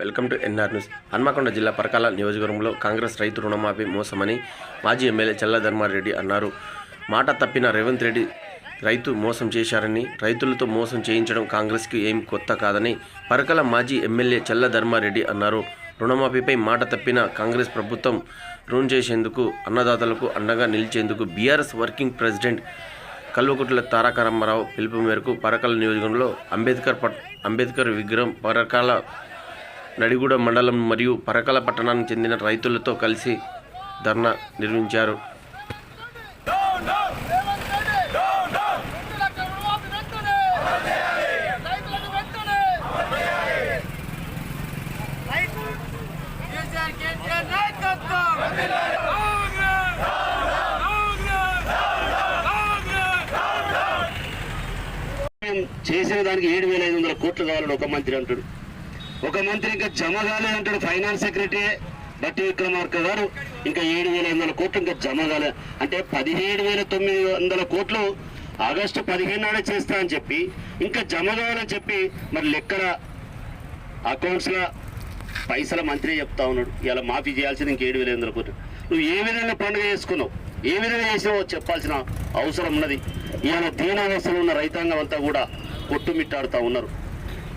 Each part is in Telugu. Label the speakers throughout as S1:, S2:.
S1: Welcome to NR news. Hanamkonda జిల్లా పరకాల నియోజకవర్గంలో కాంగ్రెస్ రైతు రుణమాఫీ మోసమని మాజీ ఎమ్మెల్యే చల్లధర్మారెడ్డి అన్నారు. మాట తప్పిన రేవంత్ రెడ్డి రైతు మోసం చేశారని రైతులతో మోసం చేయించడం కాంగ్రెస్కి ఏం కొత్త కాదని పరకాల మాజీ ఎమ్మెల్యే చల్లధర్మారెడ్డి అన్నారు. రుణమాఫీపై మాట తప్పిన కాంగ్రెస్ ప్రభుత్వం రుణం చేసేందుకు అన్నదాతలకు అండగా నిలిచేందుకు BRS working president Kalvakuntla Taraka Ramarao పిలుపు మేరకు పరకాల నియోజకవర్గంలో అంబేద్కర్ పట్ అంబేద్కర్ విగ్రహం పరకాల నడిగూడ మండలం మరియు పరకల పట్టణానికి చెందిన రైతులతో కలిసి ధర్నా నిర్వహించారు.
S2: చేసిన దానికి ఏడు వేల ఐదు వందల కోట్లు కావాలని ఒక మంత్రి అంటాడు. ఒక మంత్రి ఇంకా జమ కాలేదంటాడు ఫైనాన్స్ సెక్రటరీ. బట్టి విక్రమార్క గారు ఇంకా ఏడు వేల ఐదు వందల కోట్లు ఇంకా జమ కాలే అంటే పదిహేడు వేల తొమ్మిది వందల కోట్లు ఆగస్టు పదిహేను నాడే చేస్తా అని చెప్పి ఇంకా జమ కావాలని చెప్పి మరి లెక్కల అకౌంట్స్లో పైసల మంత్రి చెప్తా ఉన్నాడు. ఇలా మాఫీ చేయాల్సింది ఇంక ఏడు వేల ఐదు వందల కోట్లు. నువ్వు ఏ విధంగా పండుగ చేసుకున్నావు? ఏ విధంగా చేసినావో చెప్పాల్సిన అవసరం ఉన్నది. ఇవాళ దీనావస్థలో ఉన్న రైతాంగం అంతా కూడా కొట్టుమిట్టాడుతూ ఉన్నారు.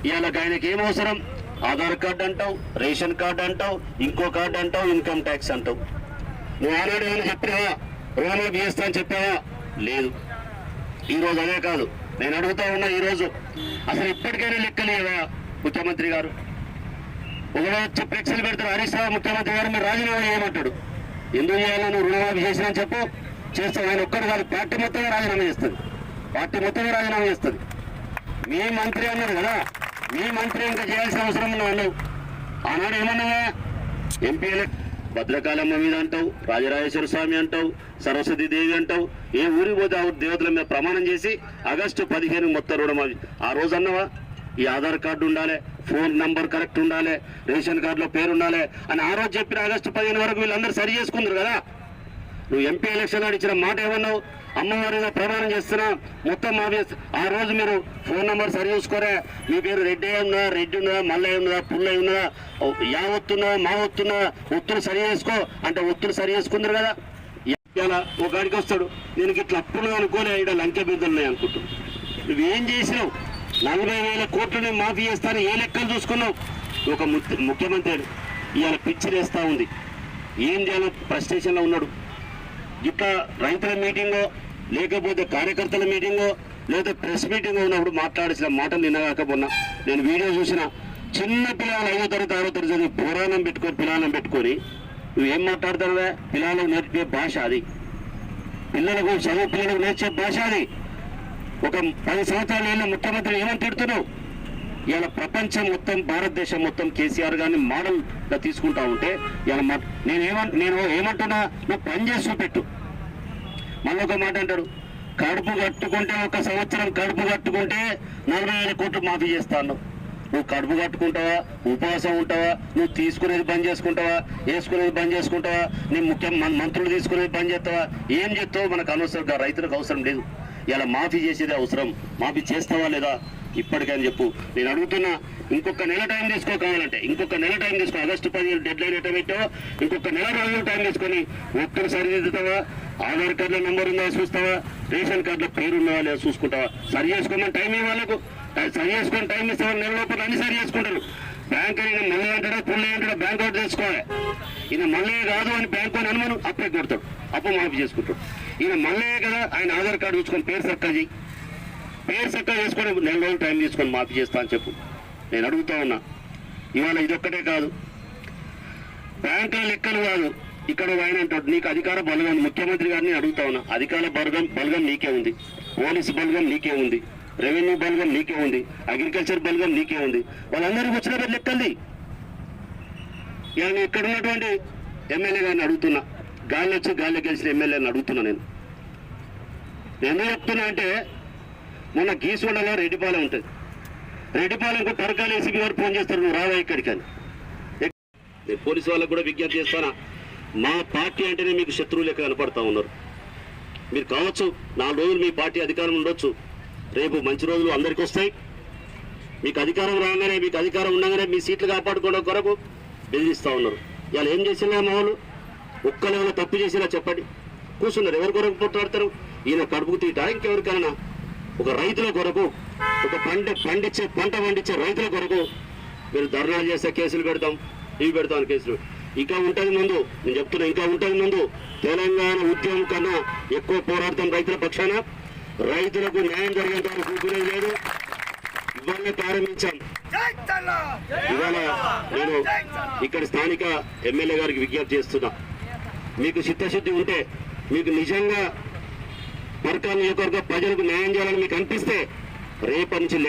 S2: ఇవాళ ఆయనకి ఏం అవసరం? ఆధార్ కార్డు అంటావు రేషన్ కార్డు అంటావు ఇంకో కార్డు అంటావు ఇన్కమ్ ట్యాక్స్ అంటావు. నువ్వు ఆనాడు ఏమైనా చెప్పావా రుణమాఫీ చేస్తా అని చెప్పావా? లేదు. ఈరోజు అదే కాదు. నేను అడుగుతా ఉన్నా ఈరోజు అసలు ఇప్పటికైనా లెక్కలేవా ముఖ్యమంత్రి గారు? ఒకవేళ ప్రేక్షలు పెడతారు హరీష్ రావు ముఖ్యమంత్రి గారు మీరు రాజీనామా చేయమంటాడు. ఎందుకు చేయాలి? నువ్వు రుణమాఫీ చేసినా చెప్పు. చేస్తావు. ఆయన ఒక్కడు కాదు. పార్టీ మొత్తమే రాజీనామా చేస్తుంది. పార్టీ మొత్తమే రాజీనామా చేస్తుంది. మీ మంత్రి అన్నారు కదా. మీ మంత్రి ఇంకా చేయాల్సిన అవసరం నువ్వు ఆనాడు ఏమన్నావా? ఎంపీ ఎలక్ట్ భద్రకాళమ్మ మీద అంటావు రాజరాజేశ్వర స్వామి అంటావు సరస్వతి దేవి అంటావు ఏ ఊరికి పోతే ఆ దేవతల మీద ప్రమాణం చేసి ఆగస్టు పదిహేను మొత్తం రుణమాఫీ ఆ రోజు అన్నవా? ఈ ఆధార్ కార్డు ఉండాలి ఫోన్ నంబర్ కరెక్ట్ ఉండాలి రేషన్ కార్డులో పేరు ఉండాలి అని ఆ రోజు చెప్పిన ఆగస్టు పదిహేను వరకు వీళ్ళందరూ సరి చేసుకుందరు కదా? నువ్వు ఎంపీ ఎలక్షన్ నాడు ఇచ్చిన మాట ఏమన్నావు? అమ్మవారి ప్రమాణం చేస్తున్నా మొత్తం మా ఆ రోజు మీరు ఫోన్ నెంబర్ సరి చూసుకోరా మీ పేరు రెడ్డి ఉన్నదా రెడ్డి ఉన్నదా మల్లయ్య ఉన్నదా పుల్లయ్య ఉన్నదా యా ఒత్తున్నదా మా ఒత్తున్నదా ఒత్తులు సరి చేసుకో. అంటే ఒత్తులు సరి చేసుకుందరు కదా. ఇలా ఒక గాడికి వస్తాడు నేను ఇట్లా అప్పులు అనుకోలే ఇక్కడ లంకె బిందులు ఉన్నాయి అనుకుంటున్నాను నువ్వేం చేసినావు? నలభై వేల కోట్లని మాఫీ చేస్తాను ఏ లెక్కలు చూసుకున్నావు? ఒక ముఖ్యమంత్రి ఇవాళ పిచ్చిరేస్తా ఉంది. ఏం చేయాలో ఫ్రస్ట్రేషన్లో ఉన్నాడు. ఇట్లా రైతుల మీటింగో లేకపోతే కార్యకర్తల మీటింగో లేదా ప్రెస్ మీటింగ్ ఉన్నప్పుడు మాట్లాడాల్సిన మాటలు నిన్నగాకపోయినా నేను వీడియో చూసిన. చిన్న పిల్లలు ఐదో తరగతి ఆరో తరగతి చదివి పురాణం పెట్టుకొని పిల్లలను పెట్టుకొని నువ్వేం మాట్లాడతావే పిల్లలకు నేర్పే భాష అది. పిల్లలకు చదువు పిల్లలకు నేర్చే భాష అది. ఒక పది సంవత్సరాలు వెళ్ళిన ముఖ్యమంత్రి ఏమని తిడుతున్నావు ఇలా ప్రపంచం మొత్తం భారతదేశం మొత్తం కేసీఆర్ గారిని మోడల్గా తీసుకుంటా ఉంటే ఇలా మా నేను నేను ఏమంటున్నా నువ్వు పని చేసి చూపెట్టు మళ్ళీ ఒక మాట అంటాడు కడుపు కట్టుకుంటే ఒక సంవత్సరం కడుపు కట్టుకుంటే నలభై వేల కోట్లు మాఫీ చేస్తాను. నువ్వు కడుపు కట్టుకుంటావా ఉపవాసం ఉంటావా నువ్వు తీసుకునేది బంద్ చేసుకుంటావా వేసుకునేది బంద్ చేసుకుంటావా నీ ముఖ్యం మన మంత్రులు తీసుకునేది బంద్ చేస్తావా ఏం చేస్తావు మనకు అనవసరం రైతులకు అవసరం లేదు. ఇలా మాఫీ చేసేది అవసరం. మాఫీ చేస్తావా లేదా? ఇప్పటికని చెప్పు. నేను అడుగుతున్నా ఇంకొక నెల టైం తీసుకో కావాలంటే. ఇంకొక నెల టైం తీసుకో. ఆగస్టు పదిహేను డెడ్ లైన్ ఎట్లా పెట్టావో ఇంకొక నెల రోజులు టైం తీసుకొని ఒక్కరు సరిదిద్దుతావా ఆధార్ కార్డులో నెంబర్ ఉందా చూస్తావా? రేషన్ కార్డులో పేరు ఉన్నవా లేదా చూసుకుంటావా? సరి చేసుకోమని టైం ఇవ్వాలకు సరి చేసుకొని టైం ఇస్తామని నెల లోపల అన్ని సరి చేసుకుంటారు. బ్యాంక్ ఈయన మళ్ళీ అంటాడా పుల్లి అంటాడా బ్యాంక్ అవుట్ చేసుకోవాలి ఈయన మళ్ళీ కాదు అని బ్యాంక్ అని అనుమానం అప్పుడే కొడతాడు. అప్పు మాఫీ చేసుకుంటాడు. ఈయన మళ్ళీ కదా ఆయన ఆధార్ కార్డు చూసుకొని పేరు సర్కా చేయి పేరు చక్కగా చేసుకొని నెల రోజులు టైం తీసుకొని మాఫీ చేస్తా అని చెప్పు. నేను అడుగుతా ఉన్నా. ఇవాళ ఇదొక్కటే కాదు. బ్యాంకుల లెక్కలు కాదు. ఇక్కడ ఆయన అంటాడు నీకు అధికార బలగం ముఖ్యమంత్రి గారిని అడుగుతా ఉన్నా. అధికార బలగం బలగం నీకే ఉంది. పోలీసు బలగం నీకే ఉంది. రెవెన్యూ బెల్గా నీకే ఉంది అగ్రికల్చర్ బలగం నీకే ఉంది. వాళ్ళందరికీ వచ్చిన లెక్కల్ది. ఇవాళ నేను ఇక్కడ ఉన్నటువంటి ఎమ్మెల్యే గారిని అడుగుతున్నా. గాలి వచ్చి గాలి గెలిచిన ఎమ్మెల్యేని అడుగుతున్నా నేను. నేను ఎందుకు చెప్తున్నా అంటే మొన్న గీసుకొండలో రెడ్డిపాలెం ఉంటుంది. రెడ్డిపాలెంకు పరకాల ఏసీబీ గారు ఫోన్ చేస్తారు? నువ్వు రావా ఇక్కడికి అని. నేను పోలీసు వాళ్ళకు కూడా విజ్ఞప్తి చేస్తానా? మా పార్టీ అంటేనే మీకు శత్రువు లెక్క కనపడతా ఉన్నారు. మీరు కావచ్చు నాలుగు రోజులు మీ పార్టీ అధికారం ఉండొచ్చు. రేపు మంచి రోజులు అందరికి వస్తాయి. మీకు అధికారం రాగానే మీకు అధికారం ఉండగానే మీ సీట్లు కాపాడుకోవడం కొరకు బెదిరిస్తూ ఉన్నారు. ఇవాళ ఏం చేసినా మా వాళ్ళు? ఒక్కరు ఏమైనా తప్పు చేసినా చెప్పండి. కూర్చున్నారు. ఎవరి కొరకు పోట్లాడతారు? ఈయన కడుపుకు తీట ఇంకెవరికైనా ఒక రైతుల కొరకు ఒక పంట పండించే పంట పండించే రైతుల కొరకు మీరు ధర్నాలు చేస్తే కేసులు పెడతాం ఇవి పెడతాం కేసులు. ఇంకా ఉంటుంది ముందు నేను చెప్తున్నా ఇంకా ఉంటుంది ముందు తెలంగాణ ఉద్యమం కన్నా ఎక్కువ పోరాడతాం రైతుల పక్షాన. రైతులకు న్యాయం జరిగేంత వరకు లేదు. ఇవాళ ప్రారంభించాం. ఇవాళ నేను ఇక్కడ స్థానిక ఎమ్మెల్యే గారికి విజ్ఞప్తి చేస్తున్నా. మీకు చిత్తశుద్ధి ఉంటే మీకు నిజంగా పరకాల నియోజకవర్గ ప్రజలకు న్యాయం చేయాలని మీకు అనిపిస్తే రేపటి నుంచి